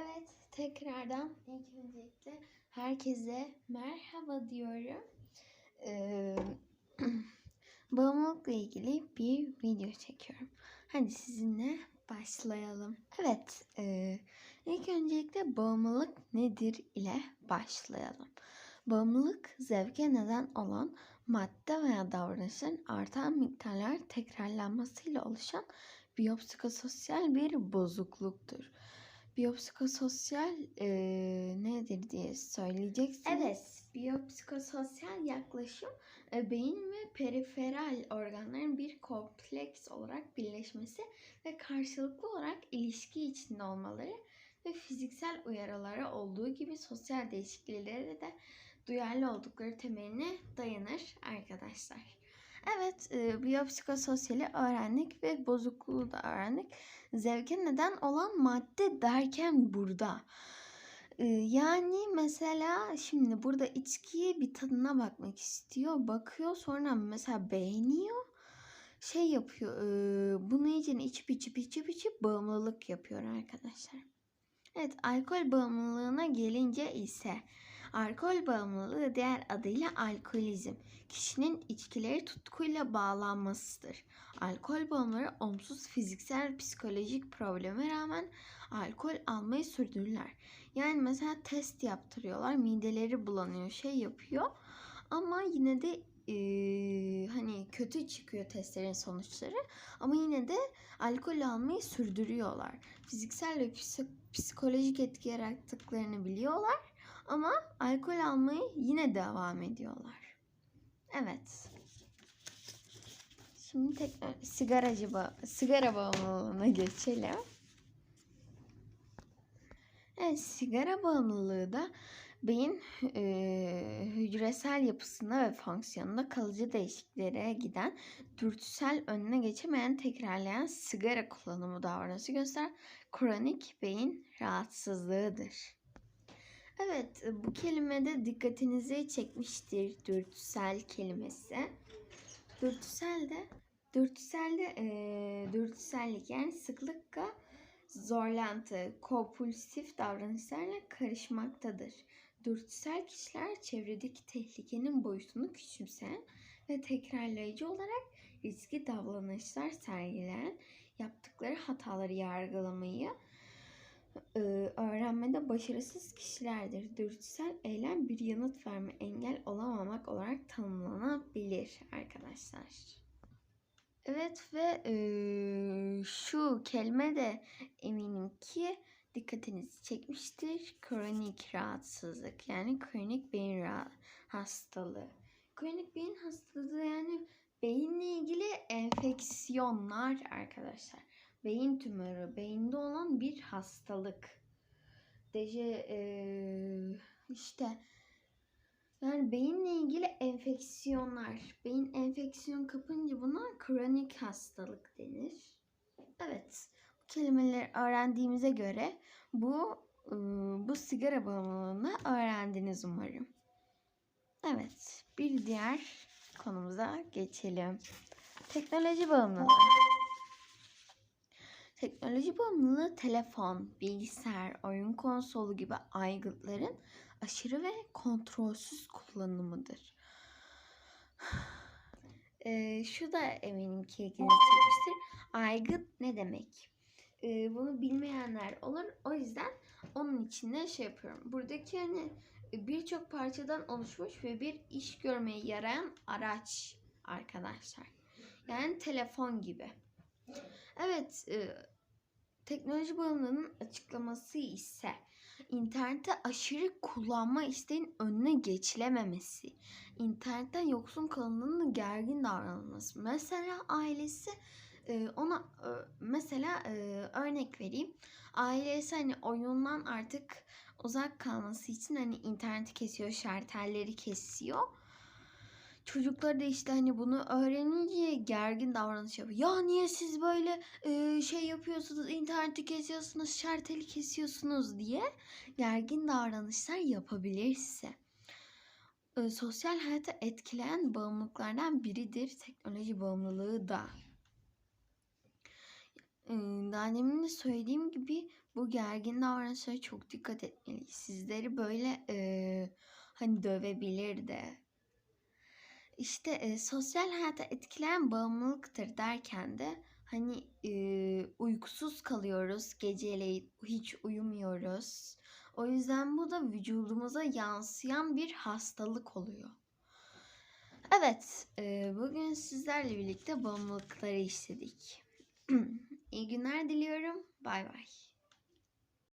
Evet, tekrardan ilk öncelikle herkese merhaba diyorum. Ee, bağımlılıkla ilgili bir video çekiyorum. Hadi sizinle başlayalım. Evet, e, ilk öncelikle bağımlılık nedir ile başlayalım. Bağımlılık zevke neden olan madde veya davranışın artan miktarlar tekrarlanmasıyla oluşan biyopsikososyal bir bozukluktur. Biyopsikososyal e, nedir diye söyleyeceksiniz. Evet, biyopsikososyal yaklaşım e, beyin ve periferal organların bir kompleks olarak birleşmesi ve karşılıklı olarak ilişki içinde olmaları ve fiziksel uyarılara olduğu gibi sosyal değişikliklere de duyarlı oldukları temeline dayanır arkadaşlar. Evet, e, biyopsikososyali öğrendik ve bozukluğu da öğrendik. Zevke neden olan madde derken burada. E, yani mesela şimdi burada içkiye bir tadına bakmak istiyor. Bakıyor sonra mesela beğeniyor. Şey yapıyor. E, bunu iyice içip içip içip içip bağımlılık yapıyor arkadaşlar. Evet alkol bağımlılığına gelince ise alkol bağımlılığı diğer adıyla alkolizm kişinin içkileri tutkuyla bağlanmasıdır. Alkol bağımlıları olumsuz fiziksel psikolojik probleme rağmen alkol almayı sürdürürler. Yani mesela test yaptırıyorlar mideleri bulanıyor şey yapıyor ama yine de e, hani kötü çıkıyor testlerin sonuçları ama yine de alkol almayı sürdürüyorlar. Fiziksel ve psikolojik etki yarattıklarını biliyorlar ama alkol almayı yine devam ediyorlar. Evet. Şimdi tekrar sigaracı ba- sigara bağımlılığına geçelim. Evet, sigara bağımlılığı da beyin e, hücresel yapısında ve fonksiyonunda kalıcı değişikliklere giden dürtüsel önüne geçemeyen tekrarlayan sigara kullanımı davranışı gösteren kronik beyin rahatsızlığıdır. Evet bu kelimede dikkatinizi çekmiştir dürtüsel kelimesi. Dürtüsel de dürtüsel de e, dürtüsellik yani sıklıkla zorlantı, kompulsif davranışlarla karışmaktadır. Dürtüsel kişiler çevredeki tehlikenin boyutunu küçümseyen ve tekrarlayıcı olarak riskli davranışlar sergileyen, yaptıkları hataları yargılamayı öğrenmede başarısız kişilerdir. Dürtüsel eylem bir yanıt verme engel olamamak olarak tanımlanabilir arkadaşlar. Evet ve e, şu kelime de eminim ki dikkatinizi çekmiştir. Kronik rahatsızlık yani kronik beyin hastalığı. Kronik beyin hastalığı yani beyinle ilgili enfeksiyonlar arkadaşlar. Beyin tümörü, beyinde olan bir hastalık. Deje e, işte yani beyinle ilgili enfeksiyonlar. Beyin enfeksiyon kapınca buna kronik hastalık denir. Evet. Bu kelimeleri öğrendiğimize göre bu bu sigara bağımlılığını öğrendiniz umarım. Evet. Bir diğer konumuza geçelim. Teknoloji bağımlılığı. Teknoloji bağımlılığı telefon, bilgisayar, oyun konsolu gibi aygıtların aşırı ve kontrolsüz kullanımıdır. Ee, şu da eminim ki ilginizi çekmiştir. Aygıt ne demek? Ee, bunu bilmeyenler olur. O yüzden onun içinde şey yapıyorum. Buradaki hani birçok parçadan oluşmuş ve bir iş görmeye yarayan araç arkadaşlar. Yani telefon gibi. Evet, e, teknoloji bağımlılığının açıklaması ise internette aşırı kullanma isteğin önüne geçilememesi, internetten yoksun kalınlığının gergin davranılması. Mesela ailesi e, ona e, mesela e, örnek vereyim. Ailesi hani oyundan artık uzak kalması için hani interneti kesiyor, şartelleri kesiyor Çocuklar da işte hani bunu öğrenince gergin davranış yapıyor. Ya niye siz böyle e, şey yapıyorsunuz, interneti kesiyorsunuz, şarteli kesiyorsunuz diye gergin davranışlar yapabilirse. E, sosyal hayata etkileyen bağımlılıklardan biridir teknoloji bağımlılığı da. e, daha demin de söylediğim gibi bu gergin davranışlara çok dikkat etmeliyiz. Sizleri böyle e, hani dövebilir de. İşte e, sosyal hayata etkileyen bağımlılıktır derken de hani e, uykusuz kalıyoruz, geceleyin hiç uyumuyoruz. O yüzden bu da vücudumuza yansıyan bir hastalık oluyor. Evet, e, bugün sizlerle birlikte bağımlılıkları işledik. İyi günler diliyorum. Bay bay.